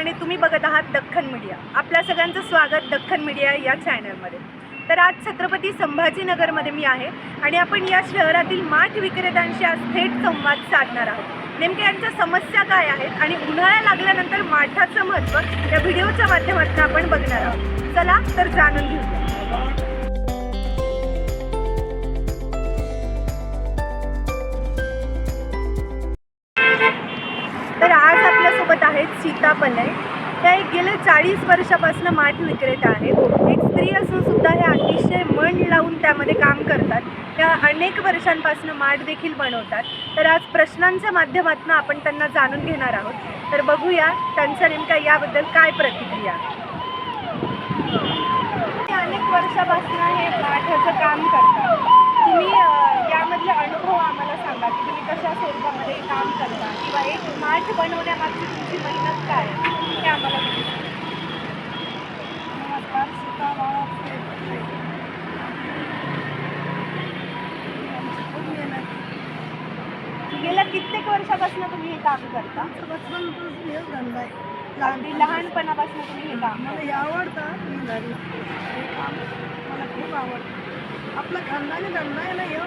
आणि तुम्ही बघत आहात दख्खन मीडिया. आपल्या सगळ्यांचं स्वागत दख्खन मीडिया या चॅनलमध्ये तर आज छत्रपती संभाजीनगरमध्ये मी आहे आणि आपण या शहरातील माठ विक्रेत्यांशी आज थेट संवाद साधणार आहोत. नेमक्या यांच्या समस्या काय आहेत आणि उन्हाळा लागल्यानंतर माठाचं महत्त्व या व्हिडिओच्या माध्यमातून आपण बघणार आहोत. चला तर जाणून घेऊया. आज आहेत सीता पलय त्या एक गेल्या चाळीस वर्षापासून माठ विक्रेत्या आहेत. एक स्त्री असून सुद्धा हे अतिशय मन लावून त्यामध्ये काम करतात. त्या अनेक वर्षांपासून माठ देखील बनवतात. तर आज प्रश्नांच्या माध्यमातून आपण त्यांना जाणून घेणार आहोत. तर बघूया त्यांचा नेमक्या याबद्दल काय प्रतिक्रिया? ते अनेक वर्षापासून हे माठाचं काम करतात. तुम्ही यामधले अनुभव आम्हाला सांगा की तुम्ही कशा स्वरूपामध्ये माठ बनवण्यामागची तुमची मेहनत काय? ते आम्हाला. नमस्कार गेल्या कित्येक वर्षापासून तुम्ही हे काम करता. बचपनपासून हेच धंदा आहे. अगदी लहानपणापासून तुम्ही हे काम मला हे आवडतं मी घरी. हे काम मला खूप आवडतं. आपला खानदानी धंदा आहे ना ह्यो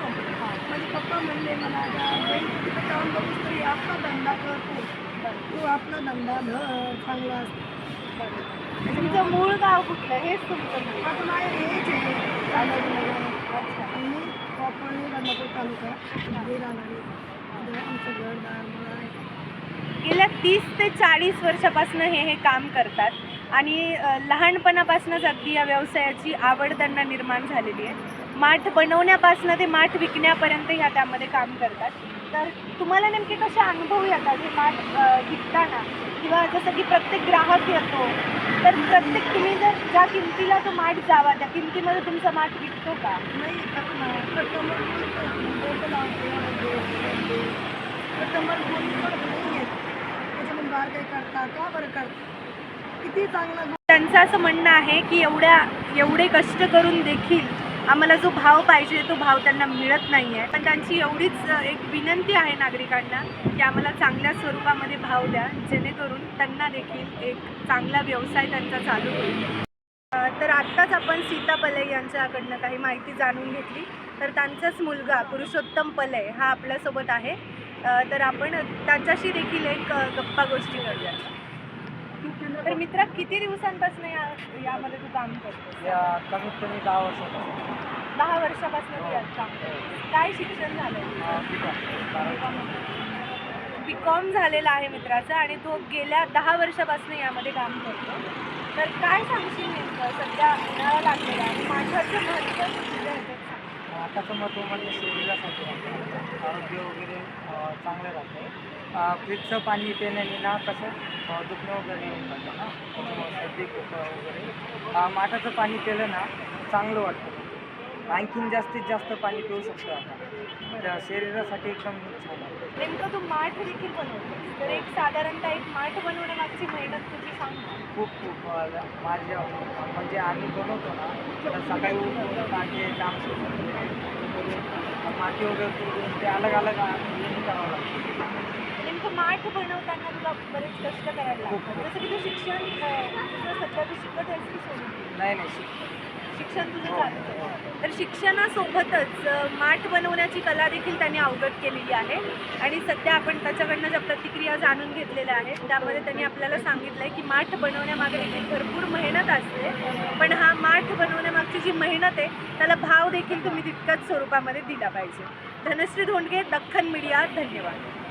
माझे पप्पा म्हणले मला "आता बहीण तू तिथं काम करूस तरी आपला धंदा कर तू. तू आपला धंदा धर चांगला असतो. तुमचं मूळ गाव कुठलं? हेच तुमचं माझं नाव हेच आहे. आणि कोपळणी गंगापूर तालुका हे राहणारी. आमचं घर दार गेल्या तीस ते चाळीस वर्षापासून हे हे काम करतात. आणि लहानपणापासूनच अगदी या व्यवसायाची आवड त्यांना निर्माण झालेली आहे. माठ बनवण्यापासून ते माठ विकण्यापर्यंत ह्या त्यामध्ये काम करतात. तर तुम्हाला नेमके कसे अनुभव येतात हे माठ विकताना? किंवा जसं की प्रत्येक ग्राहक येतो तर प्रत्येक तुम्ही जर ज्या किमतीला तो माठ जावा त्या किमतीमध्ये तुमचा माठ विकतो का? चांगला त्यांचं असं म्हणणं आहे की एवढ्या एवढे कष्ट करून देखील आम्हाला जो भाव पाहिजे तो भाव त्यांना मिळत नाही आहे पण त्यांची एवढीच एक विनंती आहे नागरिकांना की आम्हाला चांगल्या स्वरूपामध्ये भाव द्या जेणेकरून त्यांना देखील एक चांगला व्यवसाय त्यांचा चालू होईल. तर आत्ताच आपण सीता पलय यांच्याकडनं काही माहिती जाणून घेतली. तर त्यांचाच मुलगा पुरुषोत्तम पलय हा आपल्यासोबत आहे. तर आपण त्याच्याशी देखील एक गप्पा गोष्टी करूया तर मित्रा किती दिवसांपासून या यामध्ये तू काम करतो या कमीत कमी दहा वर्षापासून. दहा वर्षापासून तू यात काम करतो काय शिक्षण झालं. बी कॉम झालेला आहे मित्राचा आणि तो गेल्या दहा वर्षापासून यामध्ये काम करतो तर काय सांगशील नेमकं? सध्या उन्हाळा लागलेला आहे. माठाचं महत्त्व तुझ्या ह्याच्यात सांग. माठाचं महत्त्व म्हणजे शरीरासाठी आहे. आरोग्य वगैरे चांगलं राहतं फ्रीजचं पाणी पिण्याने ना कसं दुखणं वगैरे येऊन जातं ना सर्दी वगैरे माठाचं पाणी पिलं ना चांगलं वाटतं आणखीन जास्तीत जास्त पाणी पिऊ शकतो आपण. त्या शरीरासाठी एकदम छान आहे. नेमकं तू माठ देखील बनवतो. तर एक साधारणतः एक माठ बनवण्यामागची मेहनत तुझी सांग ना. खूप खूप अं, माझ्या म्हणजे आम्ही बनवतो ना तर सकाळी उठून कांदे लांब माती वगैरे तोडून ते अलग अलग हे करावं लागतं. नेमकं माठ बनवताना तुला बरेच कष्ट करायला लागतात. जसं की तू शिक्षण अं, तुझं सध्या तू शिकत आहेस की सोडून? नाही नाही शिक शिक्षण तुझं चालतं तर शिक्षणासोबतच माठ बनवण्याची कला देखील त्यांनी अवगत केलेली आहे. आणि सध्या आपण त्याच्याकडनं ज्या प्रतिक्रिया जाणून घेतलेल्या आहेत त्यामध्ये त्यांनी आपल्याला सांगितलं आहे की माठ बनवण्यामागे देखील भरपूर मेहनत असते. पण हा माठ बनवण्यामागची जी मेहनत आहे त्याला भाव देखील तुम्ही तितक्याच स्वरूपामध्ये दिला पाहिजे. धनश्री धोंडगे दख्खन मीडिया धन्यवाद.